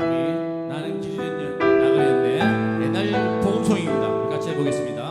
우리 나는 기준 나그네 옛날 복음송입니다. 같이 해보겠습니다.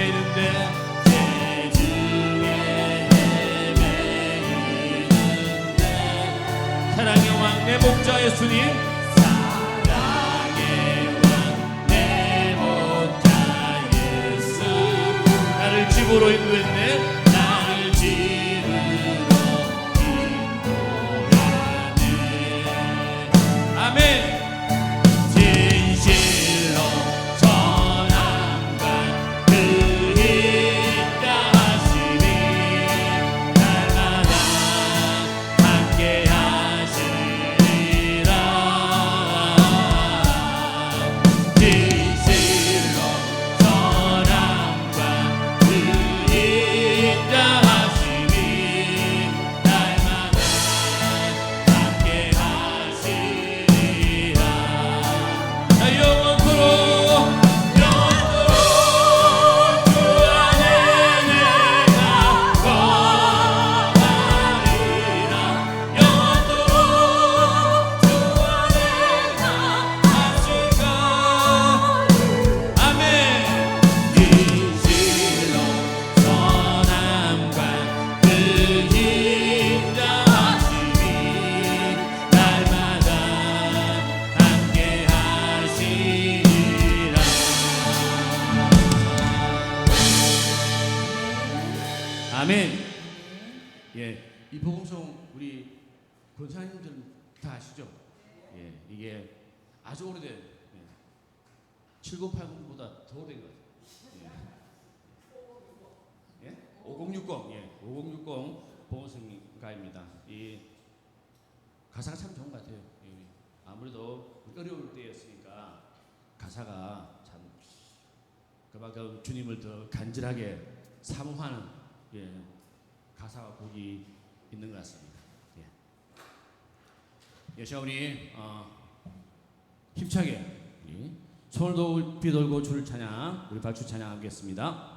헤매는데 사랑의 왕 내 목자 예수님. 사랑의 왕 내 목자 예수님. 나를 집으로 인도했네. 5060, 예, 5060 보험생가입니다. 이 가사가 참 좋은 것 같아요. 예, 아무래도 어려울 때였으니까 가사가 참 그만큼 주님을 더 간절하게 사모하는 예, 가사와 곡이 있는 것 같습니다. 예, 시아 우리 어, 힘차게 예. 손을 비돌고 줄 찬양 우리 발주 찬양하겠습니다.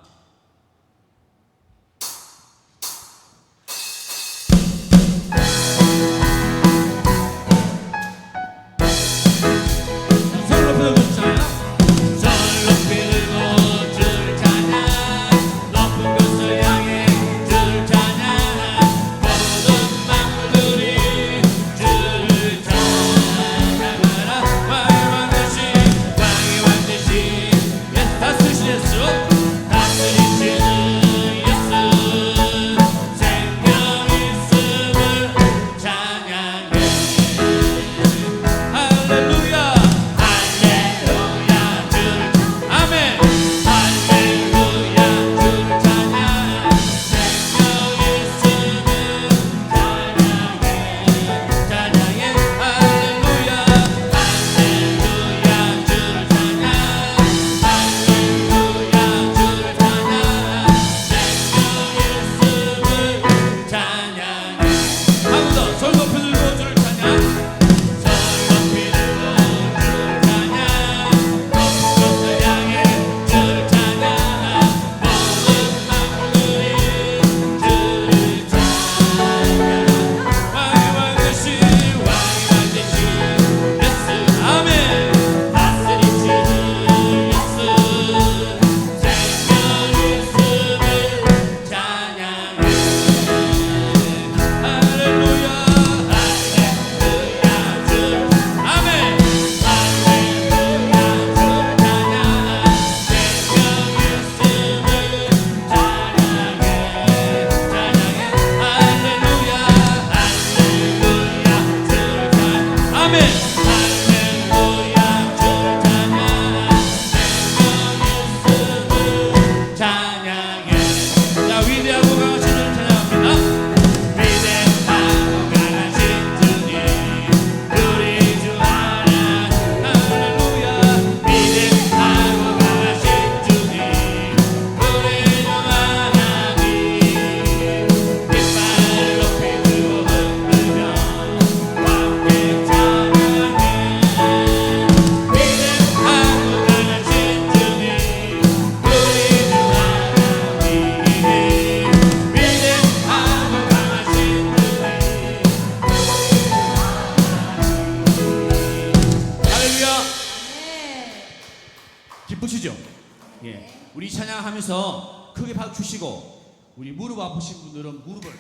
아프신 분들은 무릎을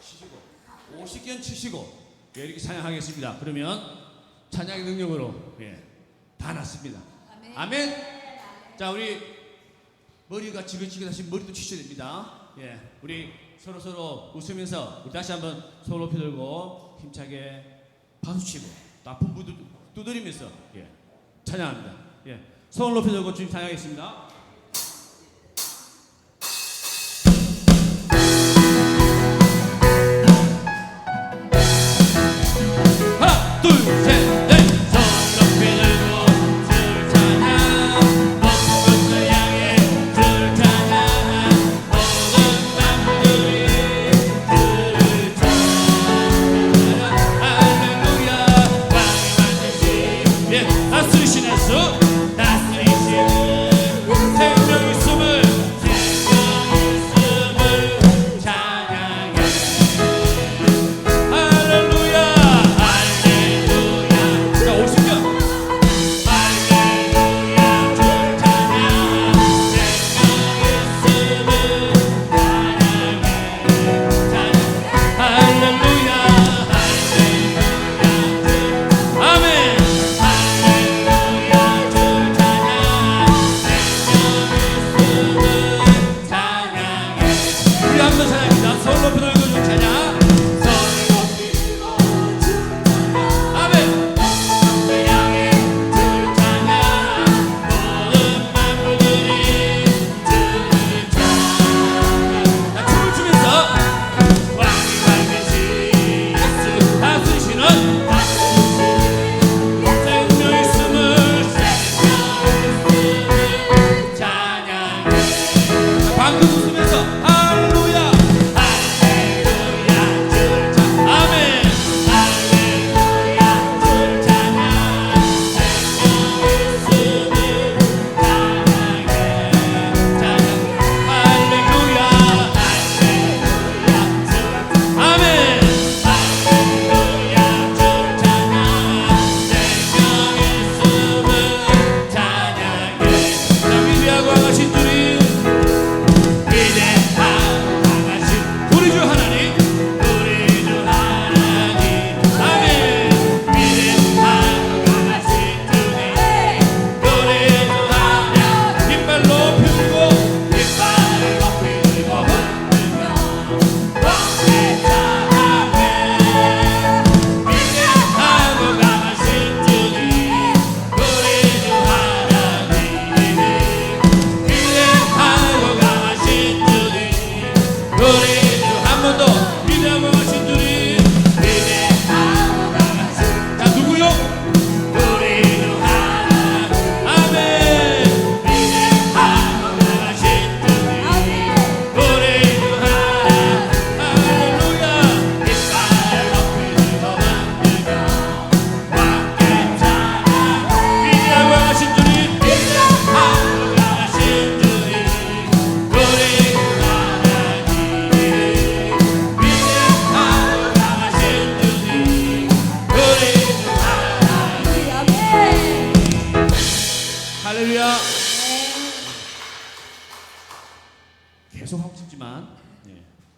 치시고 50견 치시고 예, 이렇게 찬양하겠습니다. 그러면 찬양의 능력으로 예, 다 났습니다. 아멘. 아멘. 자 우리 머리가 지긋지긋하신 머리도 치셔야 됩니다. 예, 우리 서로 서로 웃으면서 우리 다시 한번 손 높이 들고 힘차게 박수 치고 또 아픈 분도 두드리면서 예, 찬양합니다. 예, 손 높이 들고 주님 찬양하겠습니다.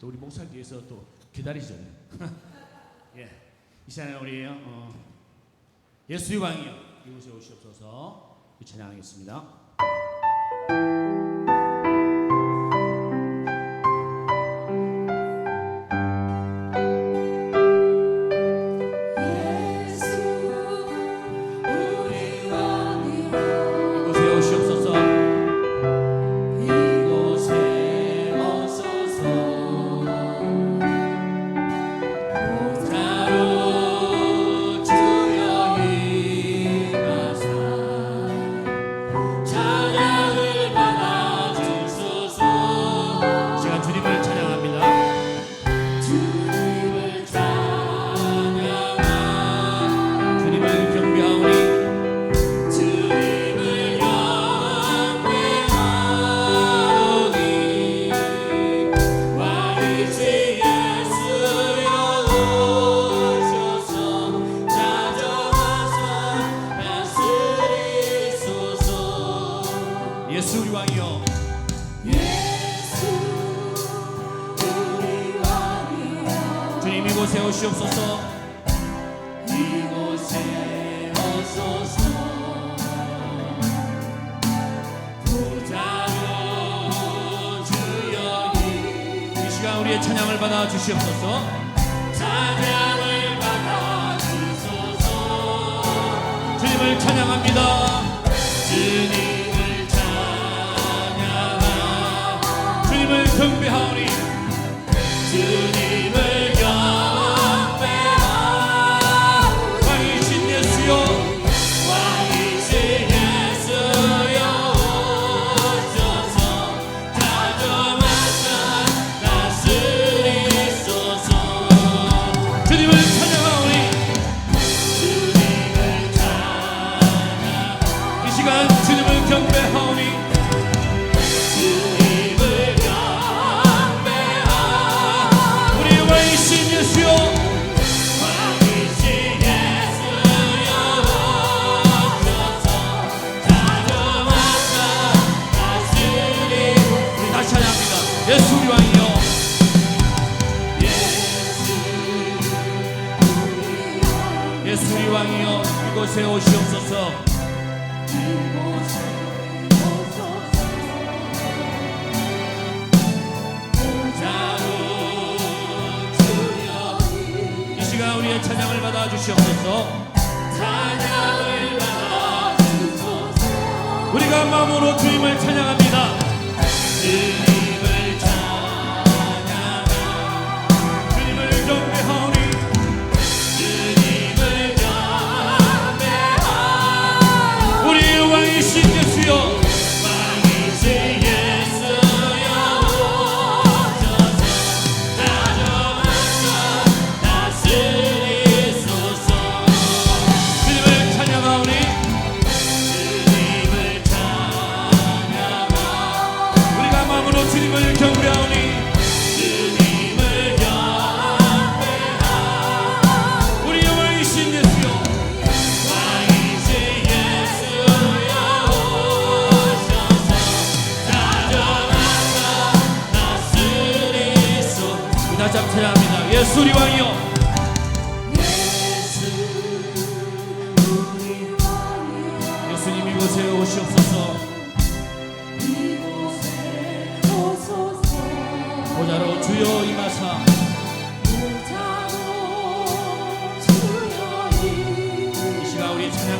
또 우리 목사 뒤에서 또 기다리죠. 예. 이 시간에 우리 어, 예수의 왕이요 이곳에 오시옵소서 찬양하겠습니다. 예수 우리 왕이여 예수 우리 왕이여 주님 이곳에 오시옵소서. 이곳에 오소서. 부자로 주여 이 시간 우리의 찬양을 받아 주시옵소서. 찬양을 받아 주소서 주님을 찬양합니다 주님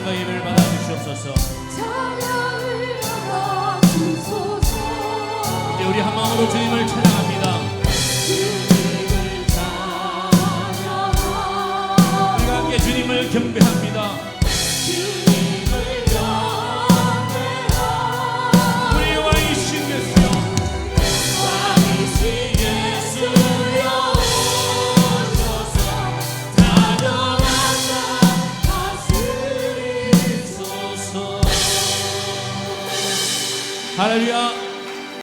찬양과 예배를 받아 주시옵소서. 찬양을 받아 주소서. 이제 우리 한 마음으로 주님을 찬양합니다. Yeah.